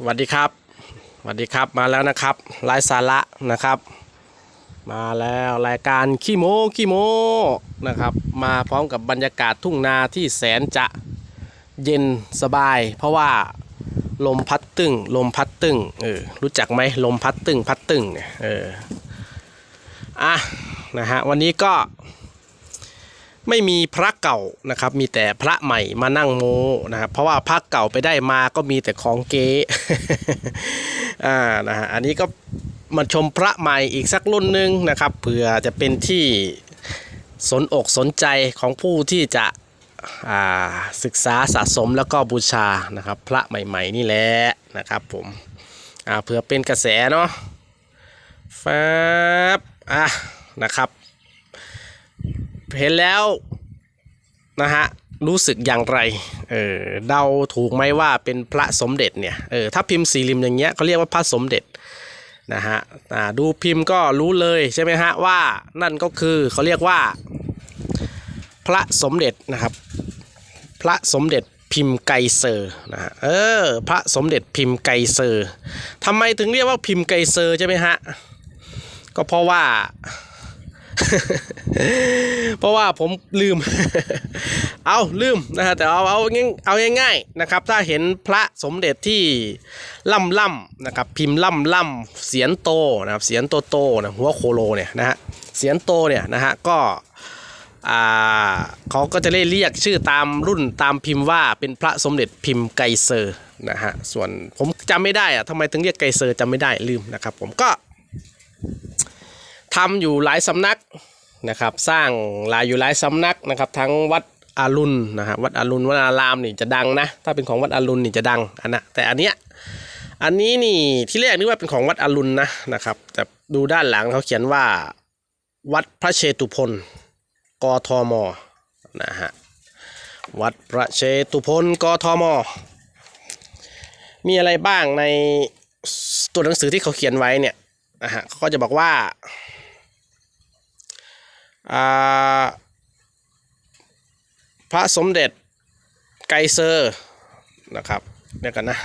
สวัสดีครับสวัสดีครับมาแล้วนะครับไลฟ์สาระนะครับ มาแล้วรายการขี้โมขี้โมนะครับ มาพร้อมกับบรรยากาศทุ่งนาที่แสนจะเย็นสบาย เพราะว่าลมพัดตึงลมพัดตึงเออรู้จักไหมลมพัดตึงพัดตึงเนี่ยเอออะนะฮะวันนี้ก็ ไม่มีพระเก่านะครับ มีแต่พระใหม่มานั่งโมนะครับ เพราะว่าพระเก่าไปได้มาก็มีแต่ของเก๊อ่านะฮะอันนี้ก็มาชมพระใหม่อีกสักรุ่นหนึ่งนะครับเผื่อจะเป็นที่สนอกสนใจของผู้ที่จะศึกษาสะสมแล้วก็บูชานะครับ พระใหม่ๆนี่แหละนะครับผมเผื่อเป็นกระแสเนาะฟ้าบอะนะครับ เห็นแล้วนะฮะรู้สึกอย่างไร เออเดาถูกไหมว่าเป็นพระสมเด็จเนี่ย เออถ้าพิมพ์สี่เหลิมอย่างเงี้ยเขาเรียกว่าพระสมเด็จนะฮะอ่าดูพิมพ์ก็รู้เลยใช่ไหมฮะว่านั่นก็คือเขาเรียกว่า พระสมเด็จนะครับ พระสมเด็จพิมพ์ไกเซอร์นะฮะเออพระสมเด็จพิมพ์ไกเซอร์ทำไมถึงเรียกว่าพิมพ์ไกเซอร์ใช่ไหมฮะก็เพราะว่า เพราะว่าผมลืม เอาลืมนะฮะแต่เอาเอาง่ายเอาง่ายๆนะครับ ถ้าเห็นพระสมเด็จที่ล่ำล่ำนะครับ พิมพ์ล่ำล่ำเสียนโตนะครับเสียนโตโตนะหัวโคโลเนี่ยนะฮะเสียนโตเนี่ยนะฮะก็อ่าเขาก็จะเรียกชื่อตามรุ่นตามพิมพ์ว่าเป็นพระสมเด็จพิมพ์ไกเซอร์นะฮะส่วนผมจำไม่ได้อะทำไมถึงเรียกไกเซอร์จำไม่ได้ลืมนะครับ ผมก็ ทำอยู่หลายสำนักนะครับ สร้างลายอยู่หลายสำนักนะครับทั้งวัดอารุณนะฮะวัดอารุณวัดอารามนี่จะดังนะ ถ้าเป็นของวัดอารุณนี่จะดังอันนะแต่อันเนี้ยอันนี้นี่ที่แรกนึกว่าเป็นของวัดอารุณนะนะครับ แต่ดูด้านหลังเขาเขียนว่า วัดพระเชตุพนกทมนะฮะวัดพระเชตุพนกทม มีอะไรบ้างในตัวหนังสือที่เขาเขียนไว้เนี่ยนะฮะเขาก็จะบอกว่า พระสมเด็จไกเซอร์นะครับเดี๋ยวกันนะ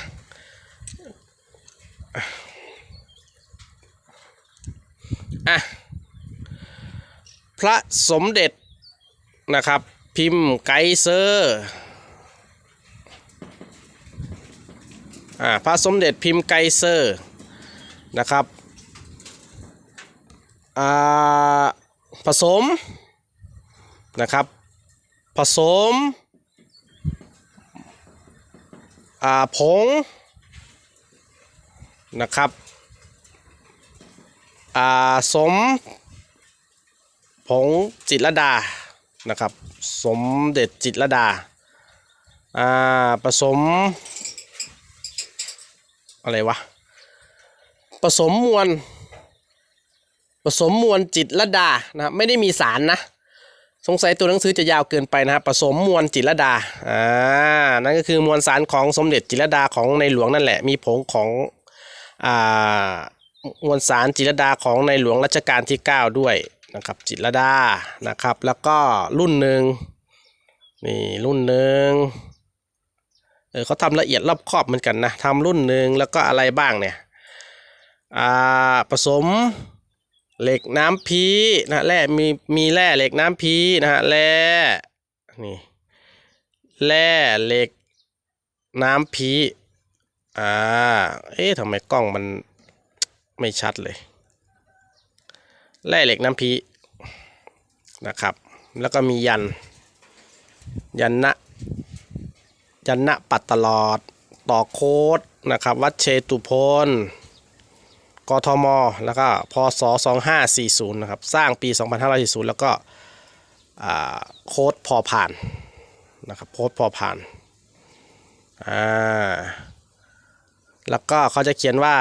อะพระสมเด็จนะครับ พิมพ์ไกเซอร์อ่าพระสมเด็จพิมพ์ไกเซอร์นะครับอ่า ผสมนะครับผสมผงนะครับสมผงจิตรดานะครับ สมเด็จจิตรดาาผสม อะไรวะผสมมวล ผสมมวลจิตรดานะครับไม่ได้มีสารนะ สงสัยตัวหนังสือจะยาวเกินไปนะครับผสมมวลจิตรดาอ่านั่นก็คือมวลสารของสมเด็จจิตรดาของในหลวงนั่นแหละ มีผงของอ่ามวลสารจิตรดาของในหลวงรัชกาลที่ 9 ด้วยนะครับจิตรดานะครับแล้วก็รุ่นหนึ่งนี่รุ่นหนึ่งเออเขาทำละเอียดรอบครอบเหมือนกันนะทำรุ่นหนึ่งแล้วก็อะไรบ้างเนี่ยอ่าผสม เหล็กน้ำพีนะแร่มีมีแร่เหล็กน้ำพีนะฮะแร่นี่แร่เหล็กน้ำพีอ่าเอ๊ะทำไมกล้องมันไม่ชัดเลยแร่เหล็กน้ำพีนะครับ แล้วก็มียัน ยันนะยันนะปัดตลอดต่อโคดนะครับ วัดเชตุพน กทม แล้วก็พศ 2540 นะครับ สร้างปี 2540 แล้วก็โค้ดพอผ่านนะครับโค้ดพอผ่านอ่าแล้วก็เขาจะเขียนว่า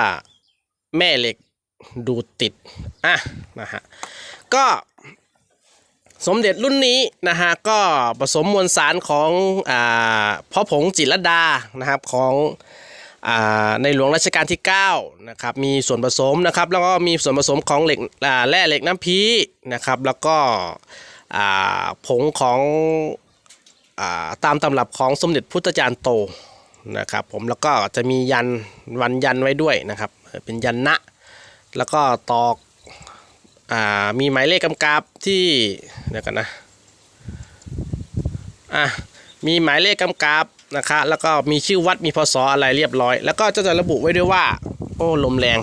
แม่เหล็กดูติดอะนะฮะก็สมเด็จรุ่นนี้นะฮะก็ผสมมวลสารของอ่าพ่อผงจิตรดานะครับของ ในหลวงรัชกาลที่9นะครับมีส่วนผสมนะครับแล้วก็มีส่วนผสมของเหล็กแร่เหล็กน้ำพีนะครับแล้วก็ผงของอาตามตำรับของสมเด็จพุทธจารย์โตนะครับผมแล้วก็จะมียันวันยันไว้ด้วยนะครับเป็นยันนะ แล้วก็ตอกอมีหมายเลขกำกับที่เดี๋ยวกันนะอะมีหมายเลขกำกับ นะคะแล้วก็มีชื่อวัดมีพศอะไรเรียบร้อย แล้วก็จะจะระบุไว้ด้วยว่า โอ้ลมแรง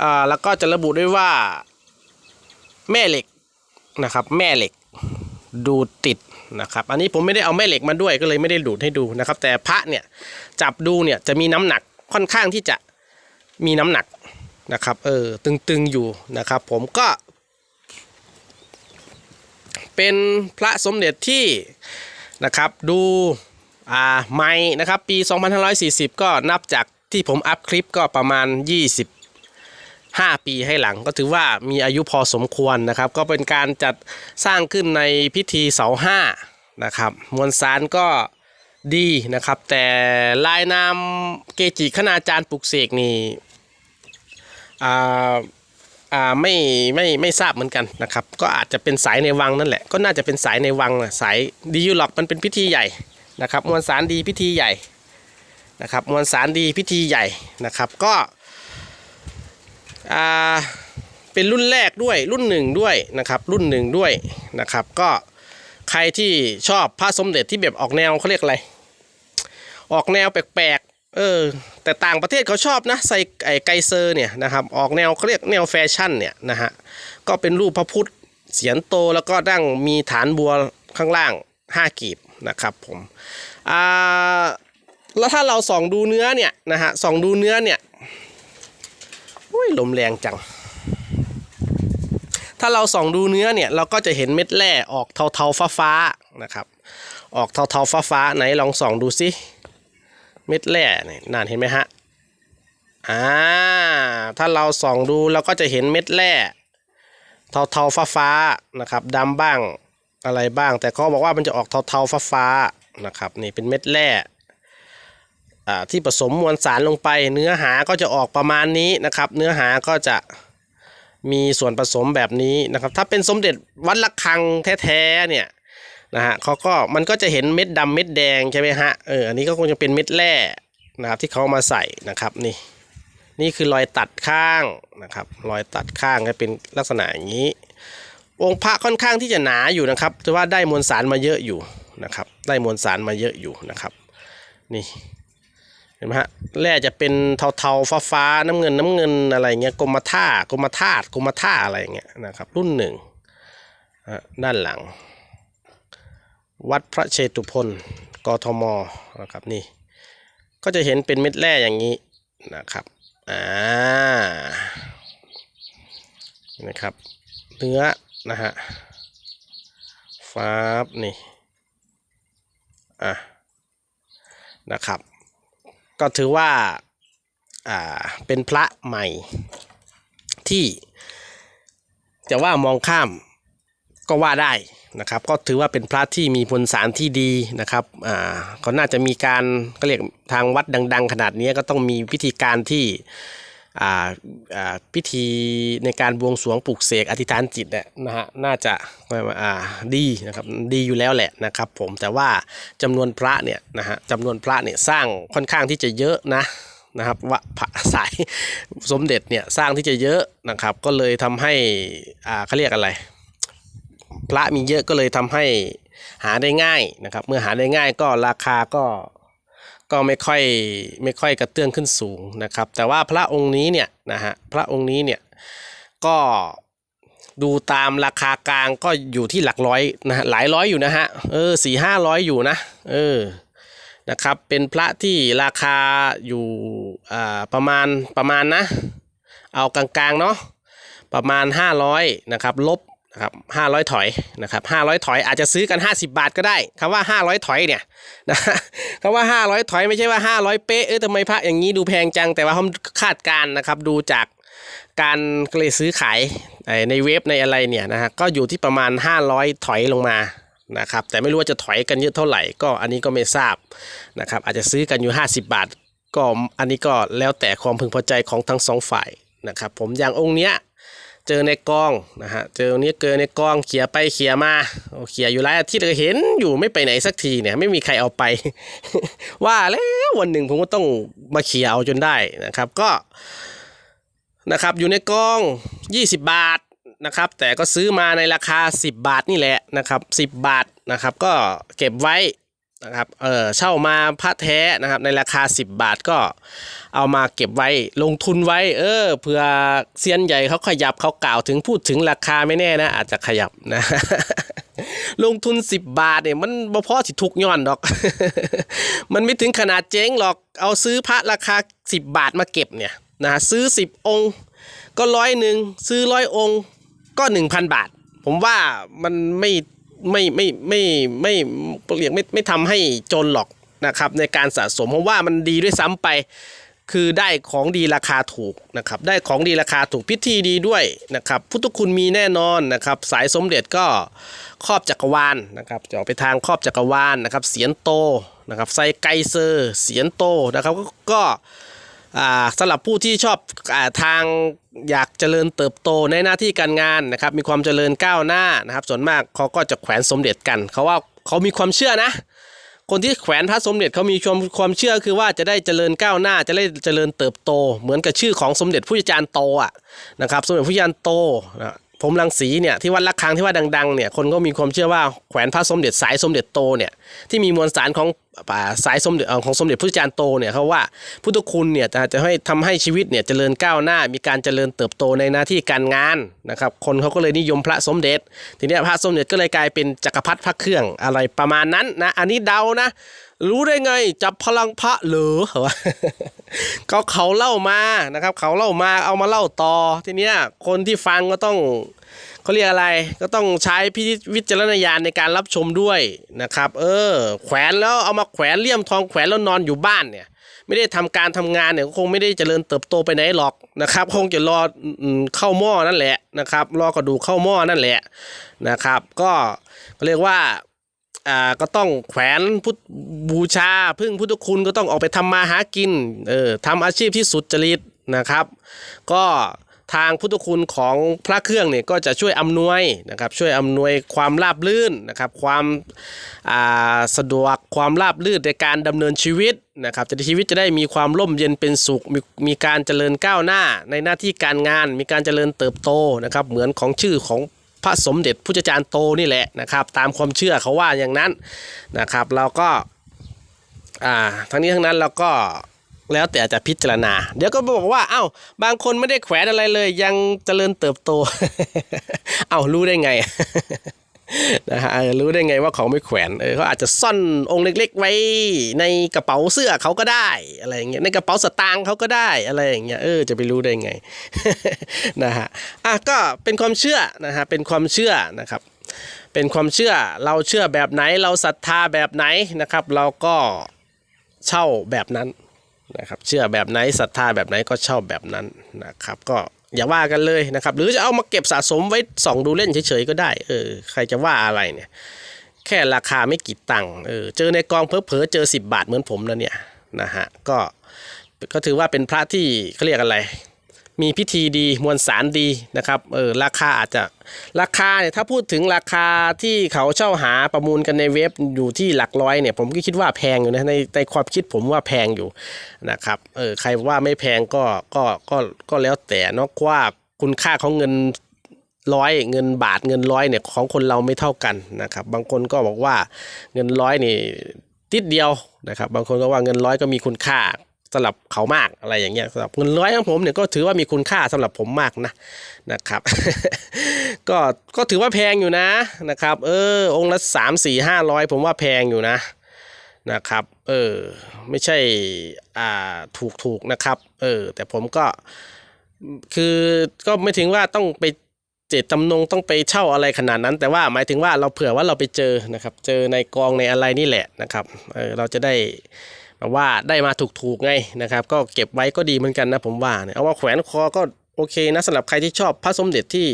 อ่าแล้วก็จะระบุด้วยว่า แม่เหล็กนะครับ แม่เหล็กดูติดนะครับ อันนี้ผมไม่ได้เอาแม่เหล็กมาด้วยก็เลยไม่ได้ดูดให้ดูนะครับ แต่พระเนี่ยจับดูเนี่ยจะมีน้ำหนักค่อนข้างที่จะมีน้ำหนักนะครับเออตึงๆอยู่นะครับ ผมก็เป็นพระสมเด็จที่ นะครับ ดูอ่าใหม่นะครับ ปี 2540 ก็นับจากที่ผมอัพคลิปก็ประมาณ 25 ปีให้หลัง ก็ถือว่ามีอายุพอสมควรนะครับ ก็เป็นการจัดสร้างขึ้นในพิธีเสาห้านะครับ มวลสารก็ดีนะครับ แต่ลายนามเกจิคณาจารย์ปลุกเสกนี่อ่า ไม่ไม่ไม่ทราบเหมือนกันนะครับ ก็อาจจะเป็นสายในวังนั่นแหละ ก็น่าจะเป็นสายในวังนะสายดียู่หรอกมันเป็นพิธีใหญ่นะครับ มวลสารดีพิธีใหญ่นะครับ มวลสารดีพิธีใหญ่นะครับ ก็อ่าเป็นรุ่นแรกด้วยรุ่นหนึ่งด้วยนะครับ รุ่นหนึ่งด้วยนะครับ ก็ใครที่ชอบพระสมเด็จที่แบบออกแนวเขาเรียกอะไร ออกแนวแปลก เออแต่ต่างประเทศเขาชอบนะใส่ไอ้ไกเซอร์เนี่ยนะครับออกแนวเขาเรียกแนวแฟชั่นเนี่ยนะฮะก็เป็นรูปพระพุทธเสียนโตแล้วก็ดั้งมีฐานบัวข้างล่าง 5 กีบนะครับผมอ่าแล้วถ้าเราส่องดูเนื้อเนี่ยนะฮะส่องดูเนื้อเนี่ยอุ้ยลมแรงจัง ถ้าเราส่องดูเนื้อเนี่ยเราก็จะเห็นเม็ดแร่ออกเทาๆฟ้าๆนะครับออกเทาๆฟ้าๆไหนลองส่องดูสิ เม็ดแร่เนี่ยนั่นเห็นไหมฮะอ่าถ้าเราส่องดูเราก็จะเห็นเม็ดแร่เทาๆฟ้าๆนะครับดำบ้างอะไรบ้าง แต่เขาบอกว่ามันจะออกเทาๆฟ้าๆนะครับนี่เป็นเม็ดแร่อ่าที่ผสมมวลสารลงไป เนื้อหาก็จะออกประมาณนี้นะครับ เนื้อหาก็จะมีส่วนผสมแบบนี้นะครับ ถ้าเป็นสมเด็จวัดละคังแท้ๆเนี่ย นะฮะเขาก็มันก็จะเห็นเม็ดดำเม็ดแดงใช่ไหมฮะเอออันนี้ก็คงจะเป็นเม็ดแร่นะครับที่เขามาใส่นะครับนี่นี่คือรอยตัดข้างนะครับรอยตัดข้างก็เป็นลักษณะอย่างนี้ องค์พระค่อนข้างที่จะหนาอยู่นะครับแต่ว่าได้มวลสารมาเยอะอยู่นะครับได้มวลสารมาเยอะอยู่นะครับนี่เห็นไหมฮะแร่จะเป็นเทาๆฟ้าๆน้ำเงินน้ำเงินอะไรเงี้ยกรมท่ากรมธาตุกรมท่าอะไรเงี้ยนะครับรุ่นหนึ่งด้านหลัง วัดพระเชตุพนกทมนะครับนี่ ก็จะเห็นเป็นเม็ดแร่อย่างนี้นะครับอ่านะครับ เนื้อนะฮะฟ้าบนี่อะนะครับ ก็ถือว่าอ่าเป็นพระใหม่ที่จะว่ามองข้าม ก็ว่าได้นะครับ ก็ถือว่าเป็นพระที่มีพลสารที่ดีนะครับอ่าก็น่าจะมีการก็เรียกทางวัดดัง ๆ ขนาดนี้ก็ต้องมีพิธีการที่อ่าอ่าพิธีในการบวงสรวงปลุกเสกอธิษฐานจิตเนี่ยนะฮะน่าจะอ่าดีนะครับดีอยู่แล้วแหละนะครับผมแต่ว่าจำนวนพระเนี่ยนะฮะจำนวนพระเนี่ยสร้างค่อนข้างที่จะเยอะนะนะครับว่าพระสายสมเด็จเนี่ยสร้างที่จะเยอะนะครับ ก็เลยทำให้อ่าเขาเรียกอะไร พระมีเยอะก็เลยทำให้หาได้ง่ายนะครับ เมื่อหาได้ง่ายก็ราคาก็ก็ไม่ค่อยไม่ค่อยกระเตื้องขึ้นสูงนะครับ แต่ว่าพระองค์นี้เนี่ยนะฮะพระองค์นี้เนี่ยก็ดูตามราคากลางก็อยู่ที่หลักร้อยนะฮะหลายร้อยอยู่นะฮะเออสี่ห้าร้อยอยู่นะเออนะครับเป็นพระที่ราคาอยู่อ่าประมาณประมาณนะ เอากลางๆเนาะประมาณ 500นะครับลบ นะครับ500ถอยนะครับ500ถอยอาจจะซื้อกัน 50 บาทก็ได้คำว่า 500 ถอยเนี่ยนะคำว่า 500 ถอยไม่ใช่ว่า 500 เป๊ะเออทำไมพระอย่างนี้ดูแพงจังแต่ว่าเขาคาดการณ์นะครับดูจากการเลยซื้อขายในเว็บในอะไรเนี่ยนะฮะก็อยู่ที่ประมาณ 500 ถอยลงมานะครับแต่ไม่รู้ว่าจะถอยกันเยอะเท่าไหร่ก็อันนี้ก็ไม่ทราบนะครับอาจจะซื้อกันอยู่ 50 บาทก็อันนี้ก็แล้วแต่ความพึงพอใจของทั้งสองฝ่ายนะครับผมอย่างองค์เนี้ย เจอในกองนะฮะเจอนี้เจอในกองเขี่ยไปเขี่ยมาโอเขี่ยอยู่หลายอาทิตย์ก็เห็นอยู่ไม่ไปไหนสักทีเนี่ยไม่มีใครเอาไป ว่าแล้ววันหนึ่งผมก็ต้องมาเขี่ยเอาจนได้นะครับก็นะครับอยู่ในกอง 20 บาทนะครับแต่ก็ซื้อมาในราคา 10 บาทนี่แหละนะครับ10 บาทนะครับก็เก็บไว้ นะครับเออเช่ามาพระแท้นะครับในราคา 10 บาทก็เอามาเก็บไว้ลงทุนไว้ เออเผื่อเซียนใหญ่เขาขยับเขากล่าวถึงพูดถึงราคาไม่แน่นะ อาจจะขยับนะ ลงทุน 10 บาทเนี่ยมันบ่พอสิทุกย้อนดอก มันไม่ถึงขนาดเจ๊งหรอกเอาซื้อพระราคา 10 บาทมาเก็บเนี่ยนะซื้อ 10 องค์ ก็ร้อยหนึ่งซื้อร้อยองค์ก็ 1,000 บาท ผมว่ามันไม่ ไม่ไม่ไม่ไม่เรียกไม่ไม่ทำให้จนหรอกนะครับในการสะสมเพราะว่ามันดีด้วยซ้ำไป คือได้ของดีราคาถูกนะครับได้ของดีราคาถูกพิธีดีด้วยนะครับพุทธคุณมีแน่นอนนะครับสายสมเด็จก็ครอบจักรวาลนะครับจะออกไปทางครอบจักรวาลนะครับเสียนโตนะครับไซไกเซอร์เสียนโตนะครับก็ สำหรับผู้ที่ชอบอาทางอยากเจริญเติบโตในหน้าที่การงานนะครับ มีความเจริญก้าวหน้านะครับ ส่วนมากเขาก็จะแขวนสมเด็จกันเขาว่าเขามีความเชื่อนะ คนที่แขวนพระสมเด็จเขามีความความเชื่อคือว่าจะได้เจริญก้าวหน้า จะได้เจริญเติบโต เหมือนกับชื่อของสมเด็จผู้อาจารย์โตอะนะครับ สมเด็จผู้อาจารย์โตนะ ผมรังสีเนี่ยที่วัดละคังที่ว่าดังๆเนี่ยคนก็มีความเชื่อว่าแขวนพระสมเด็จสายสมเด็จโตเนี่ยที่มีมวลสารของอ่าสายสมเด็จของสมเด็จพระจารย์โตเนี่ยเขาว่าพุทธคุณเนี่ยจะจะให้ทำให้ชีวิตเนี่ยเจริญก้าวหน้า มีการเจริญเติบโตในหน้าที่การงานนะครับคนเขาก็เลยนิยมพระสมเด็จ ทีนี้พระสมเด็จก็เลยกลายเป็นจักรพรรดิพระเครื่องอะไรประมาณนั้นนะอันนี้เดานะ รู้ได้ไงจับพลังพระเหรือวะ ก็เขาเล่ามานะครับ เขาเล่ามาเอามาเล่าต่อทีเนี้ยคนที่ฟังก็ต้องเขาเรียกอะไรก็ต้องใช้พิวิจารณญาณในการรับชมด้วยนะครับ เออ แขวนแล้วเอามาแขวนเลี่ยมทองแขวนแล้วนอนอยู่บ้านเนี่ยไม่ได้ทำการทำงานเนี่ยก็คงไม่ได้เจริญเติบโตไปไหนหรอกนะครับ คงจะรอเข้าหม้อนั่นแหละนะครับ รอกระดูกเข้าหม้อนั่นแหละนะครับ ก็เรียกว่า อ่าก็ต้องแขวนพุทธบูชา พึ่งพุทธคุณก็ต้องออกไปทำมาหากินเออทำอาชีพที่สุดจริตนะครับ ก็ทางพุทธคุณของพระเครื่องเนี่ยก็จะช่วยอำนวยนะครับช่วยอำนวยความราบรื่นนะครับความอ่าสะดวกความราบรื่นในการดำเนินชีวิตนะครับจะชีวิตจะได้มีความร่มเย็นเป็นสุขมีมีการเจริญก้าวหน้าในหน้าที่การงาน มีการเจริญเติบโตนะครับเหมือนของชื่อของ ระสมเด็จพุทธจารย์โตนี่แหละนะครับ ตามความเชื่อเขาว่าอย่างนั้นนะครับ เราก็อ่าทั้งนี้ทั้งนั้นเราก็แล้วแต่จะพิจารณา เดี๋ยวก็บอกว่า เอ้า บางคนไม่ได้แขวนอะไรเลย ยังเจริญเติบโต เอ้ารู้ได้ไง นะฮะรู้ได้ไงว่าเขาไม่แขวนเออเขาอาจจะซ่อนองค์เล็ก ๆ ไว้ในกระเป๋าเสื้อเขาก็ได้อะไรอย่างเงี้ยในกระเป๋าสตางค์เขาก็ได้อะไรอย่างเงี้ยเออจะไปรู้ได้ไงนะฮะอะก็เป็นความเชื่อนะฮะเป็นความเชื่อนะครับ เป็นความเชื่อเราเชื่อแบบไหนเราศรัทธาแบบไหนนะครับ เราก็เช่าแบบนั้นนะครับเชื่อแบบไหนศรัทธาแบบไหนก็เช่าแบบนั้นนะครับ ก็ อย่าว่ากันเลยนะครับ หรือจะเอามาเก็บสะสมไว้ส่องดูเล่นเฉยๆก็ได้ เออ ใครจะว่าอะไรเนี่ย แค่ราคาไม่กี่ตังค์ เออ เจอในกองเพอเพอๆเจอ 10 บาทเหมือนผมนะเนี่ยนะฮะ ก็ ก็ถือว่าเป็นพระที่เขาเรียกอะไร มีพิธีดีมวลสารดีนะครับเออราคาอาจจะราคาเนี่ยถ้าพูดถึงราคาที่เขาเช่าหาประมูลกันในเว็บอยู่ที่หลักร้อยเนี่ยผมก็คิดว่าแพงอยู่นะในในความคิดผมว่าแพงอยู่นะครับเออใครว่าไม่แพงก็ก็ก็ก็แล้วแต่เนอะว่าคุณค่าของเงินร้อยเงินบาทเงินร้อยเนี่ยของคนเราไม่เท่ากันนะครับ บางคนก็บอกว่าเงินร้อยนี่ติดเดียวนะครับ บางคนก็ว่าเงินร้อยก็มีคุณค่า สำหรับเขามากอะไรอย่างเงี้ยสำหรับเงินร้อยของผมเนี่ยก็ถือว่ามีคุณค่าสำหรับผมมากนะนะครับ ก็ก็ถือว่าแพงอยู่นะนะครับ เออ องค์ละสามสี่ห้าร้อยผมว่าแพงอยู่นะนะครับ เออ ไม่ใช่อ่าถูกถูกนะครับ เออ แต่ผมก็คือก็ไม่ถึงว่าต้องไปเจตจำนงต้องไปเช่าอะไรขนาดนั้น แต่ว่าหมายถึงว่าเราเผื่อว่าเราไปเจอนะครับ เจอในกองในอะไรนี่แหละนะครับ เออเราจะได้ แบบว่าได้มาถูกๆไงนะครับ ก็เก็บไว้ก็ดีเหมือนกันนะผมว่าเนี่ยเอาว่าแขวนคอก็โอเคนะสำหรับใครที่ชอบพระสมเด็จที่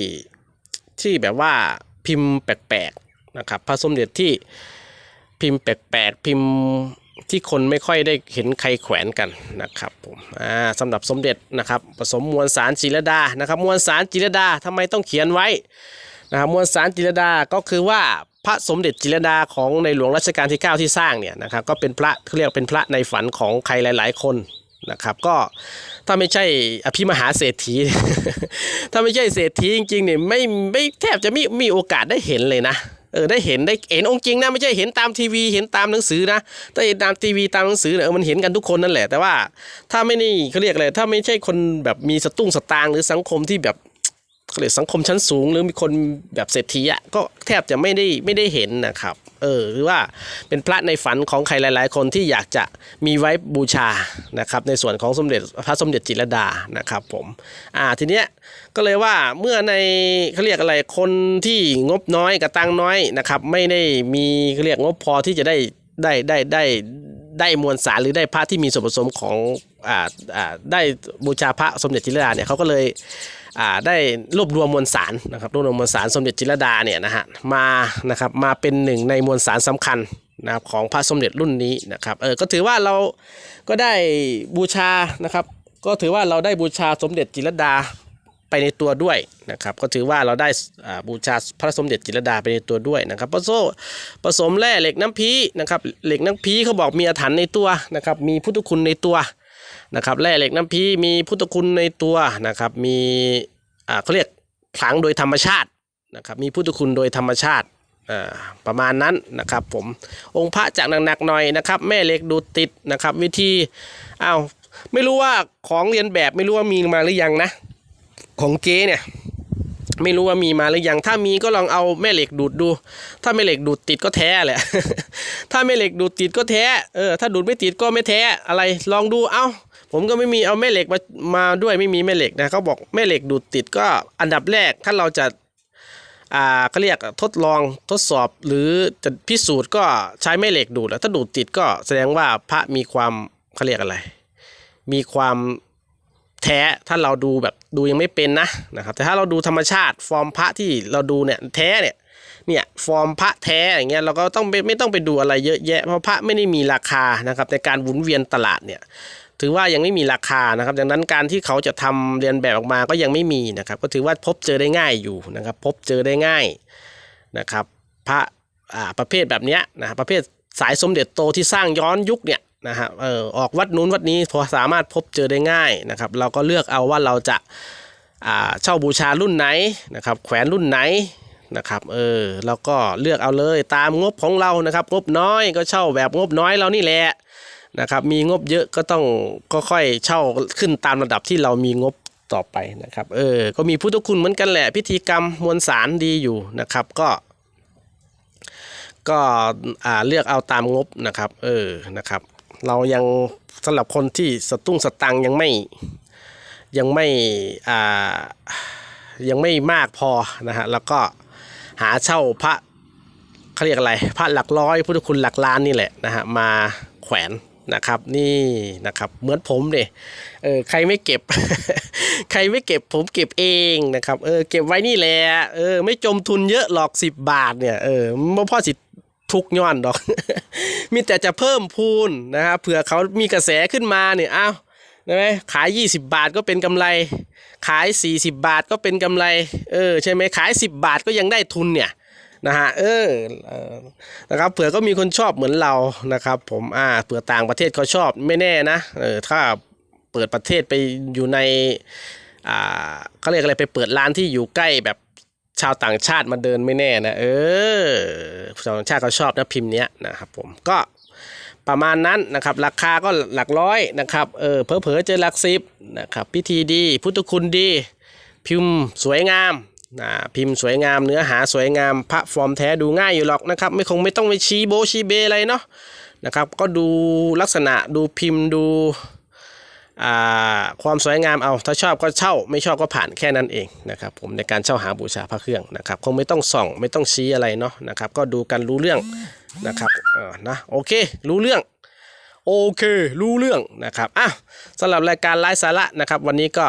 ที่แบบว่าพิมพ์แปลกๆนะครับพระสมเด็จที่พิมพ์แปลกๆพิมพ์ที่คนไม่ค่อยได้เห็นใครแขวนกันนะครับผมอ่าสำหรับสมเด็จนะครับผสมมวลสารจิรดานะครับ มวลสารจิรดาทำไมต้องเขียนไว้ นะครับมวลสารจิรดาก็คือว่าพระสมเด็จจิรดาของในหลวงรัชกาลที่ 9 ที่สร้างเนี่ยนะครับก็เป็นพระเขาเรียกเป็นพระในฝันของใครหลาย ๆ คนนะครับก็ถ้าไม่ใช่อภิมหาเศรษฐี ถ้าไม่ใช่เศรษฐีจริงๆเนี่ยไม่ไม่แทบจะไม่มีโอกาสได้เห็นเลยนะเออได้เห็นได้เห็นองค์จริงนะไม่ใช่เห็นตามทีวีเห็นตามหนังสือนะถ้าเห็นตามทีวีตามหนังสือเนี่ยมันเห็นกันทุกคนนั่นแหละแต่ว่าถ้าไม่นี่เขาเรียกอะไรถ้าไม่ใช่คนแบบมีสตุ้งสตางหรือสังคมที่แบบ เขาเรียกสังคมชั้นสูง หรือมีคนแบบเศรษฐีอะก็แทบจะไม่ได้ไม่ได้เห็นนะครับเออหรือว่าเป็นพระในฝันของใครหลาย ๆ คนที่อยากจะมีไว้บูชานะครับในส่วนของสมเด็จพระสมเด็จจิรดานะครับผมอ่าทีเนี้ยก็เลยว่าเมื่อในเขาเรียกอะไรคนที่งบน้อยกับตังน้อยนะครับไม่ได้มีเขาเรียกงบพอที่จะได้ได้ได้ได้ได้มวลสารหรือได้พระที่มีส่วนผสมของอ่าอ่าได้บูชาพระสมเด็จจิรดาเนี่ยเขาก็เลย ได้รวบรวมมวลสารนะครับรวบรวมมวลสารสมเด็จจิรดาเนี่ยนะฮะมานะครับมาเป็นหนึ่งในมวลสารสำคัญนะครับของพระสมเด็จรุ่นนี้นะครับเออก็ถือว่าเราก็ได้บูชานะครับ ก็ถือว่าเราได้บูชาสมเด็จจิรดาไปในตัวด้วยนะครับก็ถือว่าเราได้อาบูชาพระสมเด็จจิรดาไปในตัวด้วยนะครับผสมผสมแร่เหล็กน้ำพีนะครับเหล็กน้ำพีเขาบอกมีอาถรรพ์ในตัวนะครับมีพุทธคุณในตัว นะครับแร่เหล็กน้ำพีมีพุทธคุณในตัวนะครับมีอ่าเขาเรียกขลังโดยธรรมชาตินะครับมีพุทธคุณโดยธรรมชาติอ่าประมาณนั้นนะครับผมองค์พระจากหนักๆหน่อยนะครับแม่เหล็กดูติดนะครับวิธีอ้าวไม่รู้ว่าของเรียนแบบไม่รู้ว่ามีมาหรือยังนะ ของเจ๊เนี่ยไม่รู้ว่ามีมาหรือยัง ถ้ามีก็ลองเอาแม่เหล็กดูดดู ถ้าแม่เหล็กดูดติดก็แท้แหละ ถ้าแม่เหล็กดูดติดก็แท้ เออ ถ้าดูดไม่ติดก็ไม่แท้ อะไร ลองดู เอ้า ผมก็ไม่มีเอาแม่เหล็กมามาด้วยไม่มีแม่เหล็กนะเขาบอกแม่เหล็กดูดติดก็อันดับแรกถ้าเราจะอ่าเขาเรียกทดลองทดสอบหรือจะพิสูจน์ก็ใช้แม่เหล็กดูดแล้วถ้าดูดติดก็แสดงว่าพระมีความเขาเรียกอะไร มีความแท้ถ้าเราดูแบบดูยังไม่เป็นนะนะครับแต่ถ้าเราดูธรรมชาติฟอร์มพระที่เราดูเนี่ยแท้เนี่ยเนี่ยฟอร์มพระแท้อย่างเงี้ยเราก็ต้องไม่ไม่ต้องไปดูอะไรเยอะแยะเพราะพระไม่ได้มีราคานะครับในการหมุนเวียนตลาดเนี่ย ถือว่ายังไม่มีราคานะครับ ดังนั้นการที่เขาจะทำเรียนแบบออกมาก็ยังไม่มีนะครับ ก็ถือว่าพบเจอได้ง่ายอยู่นะครับ พบเจอได้ง่ายนะครับพระอาประเภทแบบนี้นะครับประเภทสายสมเด็จโตที่สร้างย้อนยุคเนี่ยนะฮะเออออกวัดนู้นวัดนี้พอสามารถพบเจอได้ง่ายนะครับ เราก็เลือกเอาว่าเราจะอาเช่าบูชารุ่นไหนนะครับ แขวนรุ่นไหนนะครับเออเราก็เลือกเอาเลยตามงบของเรานะครับ งบน้อยก็เช่าแบบงบน้อยเรานี่แหละ นะครับมีงบเยอะก็ต้องก็ค่อยเช่าขึ้นตามระดับที่เรามีงบต่อไปนะครับเออก็มีพุทธคุณเหมือนกันแหละ พิธีกรรมมวลสารดีอยู่นะครับก็ ก็อ่าเลือกเอาตามงบนะครับ เออนะครับ เรายังสำหรับคนที่สตุ้งสตังยังไม่ยังไม่อ่ายังไม่มากพอนะฮะแล้วก็หาเช่าพระเขาเรียกอะไร พระหลักร้อยพุทธคุณหลักล้านนี่แหละนะฮะมาแขวน นะครับนี่นะครับเหมือนผมเนี่ยเออใครไม่เก็บ ใครไม่เก็บผมเก็บเองนะครับเออเก็บไว้นี่แหละเออไม่จมทุนเยอะหรอก 10 บาทเนี่ยเออไม่พ่อสิทุกย้อนดอก มีแต่จะเพิ่มพูนนะครับเผื่อเขามีกระแสขึ้นมาเนี่ยอ้าวได้ไหมขาย 20 บาทก็เป็นกำไร ขาย 40 บาทก็เป็นกำไรเออใช่ไหมขาย 10 บาทก็ยังได้ทุนเนี่ย นะฮะเออนะครับเผื่อก็มีคนชอบเหมือนเรานะครับ ผมอ่าเผื่อต่างประเทศเขาชอบไม่แน่นะเออถ้าเปิดประเทศไปอยู่ในอ่าเขาเรียกอะไรไปเปิดร้านที่อยู่ใกล้แบบชาวต่างชาติมาเดินไม่แน่นะเออชาวต่างชาติเขาชอบนะพิมพ์เนี้ยนะครับผมก็ประมาณนั้นนะครับราคาก็หลักร้อยนะครับเออเพอเพอเจอหลักสิบนะครับพิธีดี พุทธคุณดี พิมพ์สวยงาม พิมพ์สวยงามเนื้อหาสวยงามพระฟอร์มแท้ดูง่ายอยู่หรอกนะครับ ไม่คงไม่ต้องไปชี้โบชี้เบอะไรเนาะนะครับ ก็ดูลักษณะดูพิมพ์ดูความสวยงามเอาถ้าชอบก็เช่า ไม่ชอบก็ผ่านแค่นั้นเองนะครับผมในการเช่าหาบูชาพระเครื่องนะครับคงไม่ต้องส่องไม่ต้องชี้อะไรเนาะนะครับ ก็ดูกันรู้เรื่องนะครับเออนะโอเค รู้เรื่องโอเค รู้เรื่องนะครับอะสำหรับรายการไลฟ์สาระนะครับ วันนี้ก็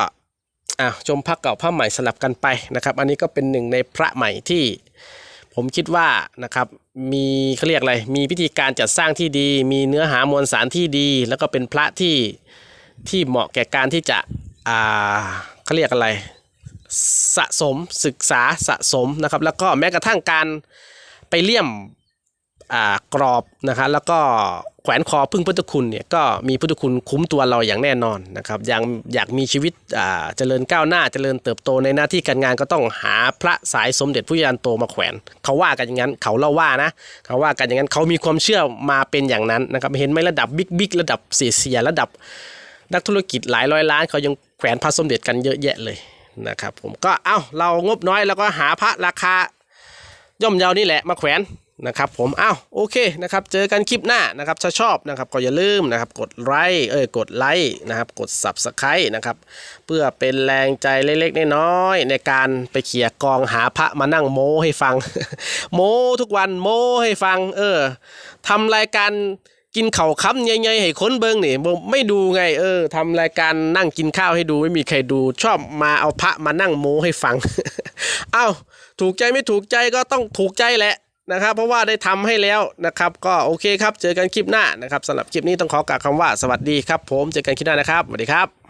อะชมพระเก่าพระใหม่สลับกันไปนะครับ อันนี้ก็เป็นหนึ่งในพระใหม่ที่ผมคิดว่านะครับมีเขาเรียกอะไรมีพิธีการจัดสร้างที่ดี มีเนื้อหามวลสารที่ดี แล้วก็เป็นพระที่ที่เหมาะแก่การที่จะอ่าเขาเรียกอะไร สะสมศึกษาสะสมนะครับ แล้วก็แม้กระทั่งการไปเลี่ยม กรอบนะครับแล้วก็แขวนคอพึ่งพุทธคุณเนี่ยก็มีพุทธคุณคุ้มตัวเราอย่างแน่นอนนะครับอยากอยากมีชีวิตเจริญก้าวหน้าเจริญเติบโตในหน้าที่การงานก็ต้องหาพระสายสมเด็จพระยานโตมาแขวน เขาว่ากันอย่างนั้นเขาเล่าว่านะเขาว่ากันอย่างนั้นเขามีความเชื่อมาเป็นอย่างนั้นนะครับเห็นไหมระดับบิ๊กบิ๊กระดับเสียเสียระดับ นักธุรกิจหลายร้อยล้านเขายังแขวนพระสมเด็จกันเยอะแยะเลยนะครับผมก็เอ้าเรางบน้อยแล้วก็หาพระราคาย่อมเยานี่แหละมาแขวน นะครับผมอ้าวโอเคนะครับเจอกันคลิปหน้านะครับถ้าชอบนะครับก็อย่าลืมนะครับกดไลค์เอ้ยกดไลค์นะครับกด subscribe นะครับเพื่อเป็นแรงใจเล็กๆน้อยๆในการไปเขี่ยกองหาพระมานั่งโม้ให้ฟัง โม้ทุกวันโม้ให้ฟัง เออทำรายการกินเข่าค้ำใหญ่ๆให้คนเบิ้งนี่บ่ไม่ดูไงเออทำรายการนั่งกินข้าวให้ดูไม่มีใครดู ชอบมาเอาพระมานั่งโม้ให้ฟัง เอ้าถูกใจไม่ถูกใจก็ต้องถูกใจแหละ นะครับ เพราะว่าได้ทำให้แล้วนะครับ ก็โอเคครับ เจอกันคลิปหน้านะครับสำหรับคลิปนี้ต้องขอกล่าวคำว่าสวัสดีครับ ผมเจอกันคลิปหน้านะครับสวัสดีครับ